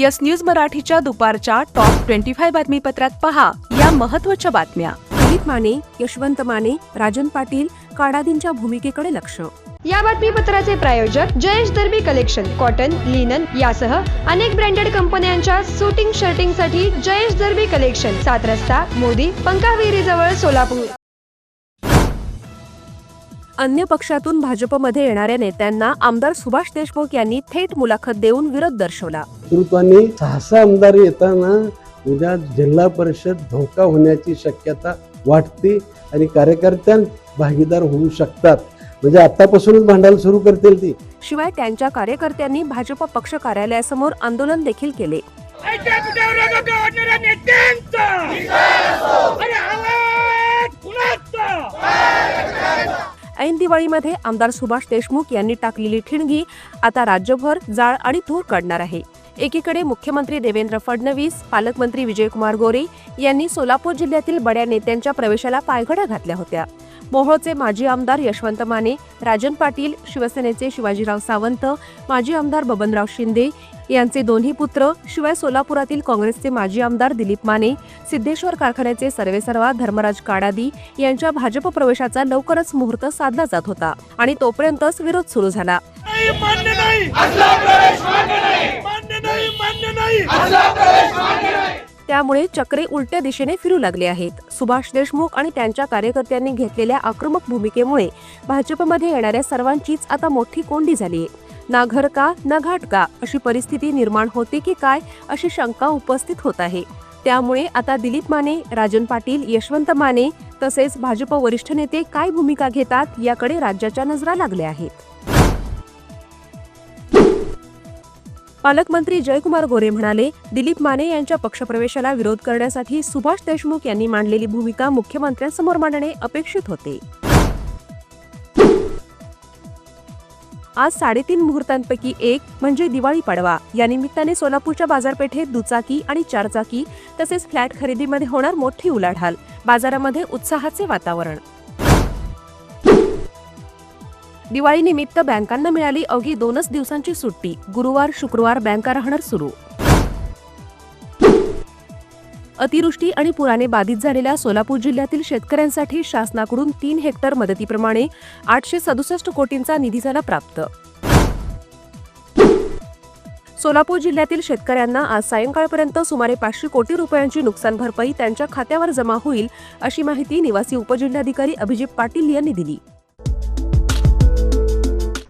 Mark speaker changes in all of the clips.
Speaker 1: Yes news मराठीच्या दुपारच्या top twenty five बातमीपत्रात पहा या महत्त्वाच्या बातम्या.
Speaker 2: दिलीप माने यशवंत माने राजन पाटील काडादींच्या भूमिकेकडे लक्ष.
Speaker 3: या बातमीपत्राचे प्रायोजक Jayesh Darbi collection cotton linen यासह अनेक ब्रँडेड कंपन्यांच्या सुटिंग शर्टिंगसाठी जयेश दर्बी कलेक्शन सात रस्ता मोदी पंकाविहिरी जवळ सोलापूर.
Speaker 2: अन्य पक्षातून भाजपमध्ये येणाऱ्या नेत्यांना आमदार सुभाष देशमुख यांनी थेट मुलाखत देऊन विरोध दर्शवला.
Speaker 4: नेतृत्वाने आमदार येताना उद्या जिल्हा परिषद धोका होण्याची शक्यता वाटते आणि कार्यकर्त्यां भागीदार होऊ शकतात. म्हणजे आतापासूनच भांडायला सुरू करतील ती.
Speaker 2: शिवाय त्यांच्या कार्यकर्त्यांनी भाजप पक्ष कार्यालयासमोर आंदोलन देखील केले. ऐन दिवाळीमध्ये आमदार सुभाष देशमुख यांनी टाकलेली ठिणगी आता राज्यभर जाळ आणि धूर काढणार आहे. एकीकडे मुख्यमंत्री देवेंद्र फडणवीस पालकमंत्री विजयकुमार गोरे यांनी सोलापूर जिल्ह्यातील बड्या नेत्यांच्या प्रवेशाला पायघड्या घातल्या होत्या. मोहोळचे माजी आमदार यशवंत माने राजन पाटील शिवसेनेचे शिवाजीराव सावंत माजी आमदार बबनराव शिंदे यांचे दोन्ही पुत्र शिवाय सोलापुरातील काँग्रेसचे माजी आमदार दिलीप माने सिद्धेश्वर कारखान्याचे सर्वेसर्वा धर्मराज काडादी यांच्या भाजप प्रवेशाचा लवकरच मुहूर्त साधला जात होता आणि तोपर्यंतच विरोध सुरू झाला.
Speaker 5: नाही
Speaker 2: त्यामुळे चक्रे उलट्या दिशेने फिरू लागले आहेत. सुभाष देशमुख आणि त्यांच्या कार्यकर्त्यांनी घेतलेल्या आक्रमक भूमिकेमुळे भाजपमध्ये येणाऱ्या सर्वांचीच आता मोठी कोंडी झाली आहे. ना घर का ना घाट का अशी परिस्थिती निर्माण होते की काय अशी शंका उपस्थित होत आहे. त्यामुळे आता दिलीप माने राजन पाटील यशवंत माने तसेच भाजप वरिष्ठ नेते काय भूमिका घेतात याकडे राज्याच्या नजरा लागल्या आहेत. पालकमंत्री जयकुमार गोरे म्हणाले दिलीप माने यांच्या पक्षप्रवेशाला विरोध करण्यासाठी सुभाष देशमुख यांनी मांडलेली भूमिका मुख्यमंत्र्यांसमोर मांडणे अपेक्षित होते. आज साडेतीन मुहूर्तांपैकी एक म्हणजे दिवाळी पाडवा. या निमित्ताने सोलापूरच्या बाजारपेठेत दुचाकी आणि चारचाकी तसेच फ्लॅट खरेदीमध्ये होणार मोठी उलाढाल. बाजारामध्ये उत्साहाचे वातावरण. दिवाळीनिमित्त बँकांना मिळाली अवघी दोनच दिवसांची सुट्टी. गुरुवार शुक्रवार बँका राहणार सुरू. अतिवृष्टी आणि पुराने बाधित झालेल्या सोलापूर जिल्ह्यातील शेतकऱ्यांसाठी शासनाकडून तीन हेक्टर मदतीप्रमाणे आठशे सदुसष्ट कोटींचा निधी झाला प्राप्त. सोलापूर जिल्ह्यातील शेतकऱ्यांना आज सायंकाळपर्यंत सुमारे पाचशे कोटी रुपयांची नुकसान भरपाई त्यांच्या खात्यावर जमा होईल अशी माहिती निवासी उपजिल्हाधिकारी अभिजित पाटील यांनी दिली.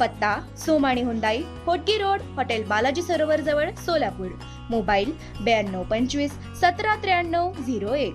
Speaker 6: पत्ता Somani Hyundai Hotgi road hotel Balaji Sarovar जवळ सोलापूर. मोबाईल ब्याण्णव पंचवीस सतरा त्र्याण्णव झिरो एक.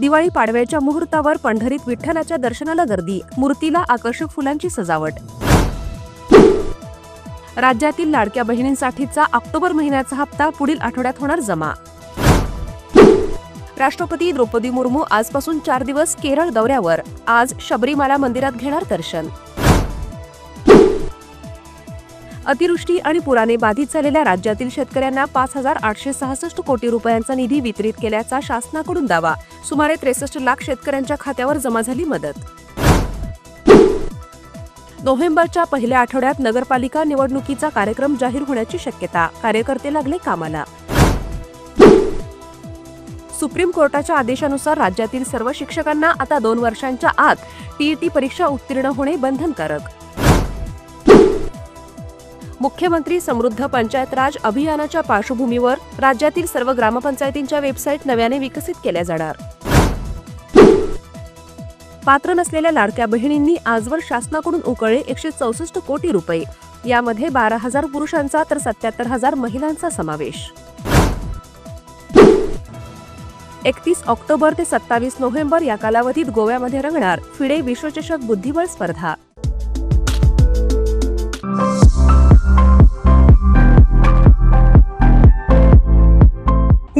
Speaker 2: दिवाळी पाडव्याच्या मुहूर्तावर पंढरीत विठ्ठलाच्या दर्शनाला गर्दी मूर्तीला आकर्षक फुलांची सजावट. राज्यातील लाडक्या बहिणींसाठीचा ऑक्टोबर महिन्याचा हप्ता पुढील आठवड्यात होणार जमा. राष्ट्रपती द्रौपदी मुर्मू आजपासून चार दिवस केरळ दौऱ्यावर आज शबरीमाला मंदिरात घेणार दर्शन. अतिवृष्टी आणि पुराने बाधित झालेल्या राज्यातील शेतकऱ्यांना पाच हजार आठशे सहासष्ट कोटी रुपयांचा निधी वितरित केल्याचा शासनाकडून दावा. सुमारे त्रेसष्ट लाख शेतकऱ्यांच्या खात्यावर जमा झाली मदत. नोव्हेंबरच्या पहिल्या आठवड्यात नगरपालिका निवडणुकीचा कार्यक्रम जाहीर होण्याची शक्यता. कार्यकर्ते लागले कामाला. सुप्रीम कोर्टाच्या आदेशानुसार राज्यातील सर्व शिक्षकांना आता दोन वर्षांच्या आत टीईटी परीक्षा उत्तीर्ण होणे बंधनकारक. मुख्यमंत्री समृद्ध पंचायत राज अभियानाच्या पार्श्वभूमीवर राज्यातील सर्व ग्रामपंचायतींच्या वेबसाईट नव्याने विकसित केल्या जाणार. पात्र नसलेल्या लाडक्या बहिणींनी आजवर शासनाकडून उकळले एकशे चौसष्ट कोटी रुपये. यामध्ये बारा हजार पुरुषांचा तर सत्याहत्तर हजार महिलांचा समावेश. एकतीस ऑक्टोबर ते सत्तावीस नोव्हेंबर या कालावधीत गोव्यामध्ये रंगणार फिडे विश्वचषक बुद्धिबळ स्पर्धा.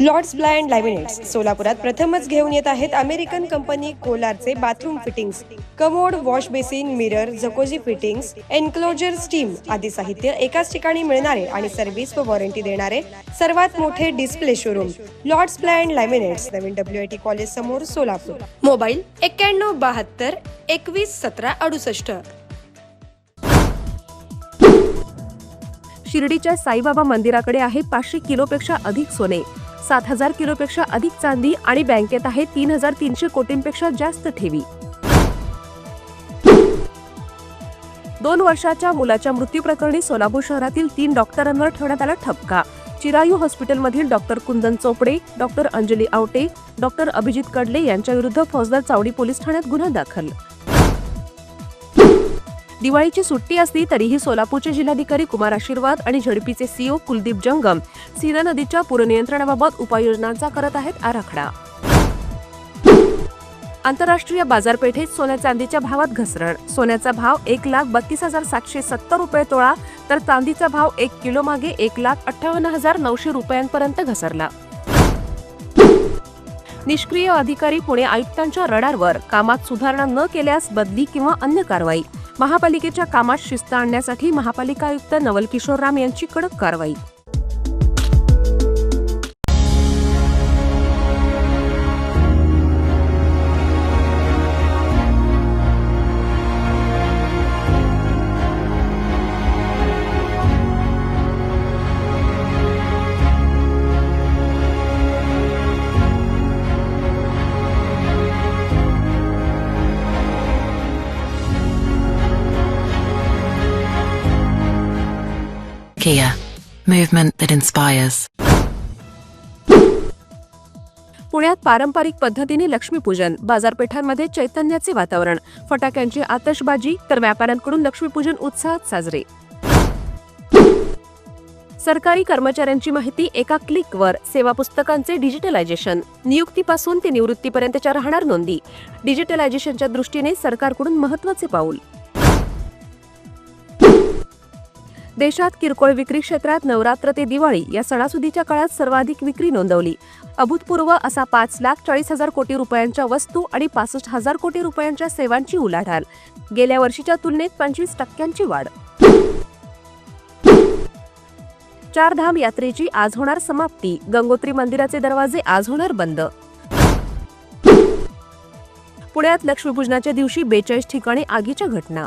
Speaker 3: Lord's bland laminates. सोलापुरात प्रथमच घेऊन येत आहेत American company कोलारचे bathroom fittings commode wash basin mirror jacuzzi fittings enclosure steam आदी साहित्य एकाच ठिकाणी मिळणारे आणि सर्व्हिस व वॉरंटी देणारे सर्वात मोठे display showroom Lords bland laminates Naveen W I T college समोर सोलापूर. मोबाईल एक्क्याण्णव बहात्तर एकवीस सतरा अडुसष्ट.
Speaker 2: शिर्डीच्या साईबाबा मंदिराकडे आहे पाचशे किलोपेक्षा अधिक सोने. सात हजार किलोपेक्षा अधिक चांदी आणि बँकेत आहे तीन हजार तीनशे कोटींपेक्षा जास्त ठेवी. दोन वर्षाच्या मुलाच्या मृत्यू प्रकरणी सोलापूर शहरातील तीन डॉक्टरांवर ठेवण्यात आला ठपका. Chirayu हॉस्पिटलमधील doctor Kundan Chopde doctor Anjali Awate doctor Abhijit Kadle यांच्याविरुद्ध फौजदार चावडी पोलीस ठाण्यात गुन्हा दाखल. दिवाळीची सुट्टी असली तरीही सोलापूरचे जिल्हाधिकारी कुमार आशीर्वाद आणि झडपीचे सीओ कुलदीप जंगम सीना नदीच्या पूरनियंत्रणाबाबत उपाययोजनांचा करत आहेत आराखडा. आंतरराष्ट्रीय बाजारपेठेत सोन्या चांदीच्या भावात घसरण. सोन्याचा भाव एक लाख बत्तीस हजार सातशे सत्तर रुपये तोळा तर चांदीचा भाव एक किलो मागे एक लाख अठ्ठावन्न हजार नऊशे रुपयांपर्यंत घसरला. निष्क्रिय अधिकारी पुणे आयुक्तांच्या रडारवर. कामात सुधारणा न केल्यास बदली किंवा अन्य कारवाई. महापालिकेच्या कामात शिस्त आणण्यासाठी महापालिका आयुक्त नवल किशोर राम यांची कडक कारवाई
Speaker 7: Kia, movement that inspires.
Speaker 2: पुण्यात पारंपरिक पद्धतीने लक्ष्मीपूजन बाजारपेठांमध्ये चैतन्याचे वातावरण फटाक्यांची आतषबाजी तर व्यापाऱ्यांकडून लक्ष्मीपूजन उत्साहात साजरे. सरकारी कर्मचाऱ्यांची माहिती एका क्लिकवर सेवा पुस्तकांचे डिजिटलायझेशन. नियुक्तीपासून ते निवृत्तीपर्यंतच्या राहणार नोंदी. डिजिटलायझेशनच्या दृष्टीने सरकारकडून महत्त्वाचे पाऊल. देशात किरकोळ विक्री क्षेत्रात नवरात्र ते दिवाळी या सणासुदीच्या काळात सर्वाधिक विक्री नोंदवली. अभूतपूर्व असा पाच लाख चाळीस हजार कोटी रुपयांच्या वस्तू आणि पासष्ट हजार कोटी रुपयांच्या सेवांची उलाढाल. गेल्या वर्षीच्या तुलनेत पंचवीस टक्क्यांची वाढ. चारधाम यात्रेची आज होणार समाप्ती. गंगोत्री मंदिराचे दरवाजे आज होणार बंद. पुण्यात लक्ष्मीपूजनाच्या दिवशी बेचाळीस ठिकाणी आगीच्या घटना.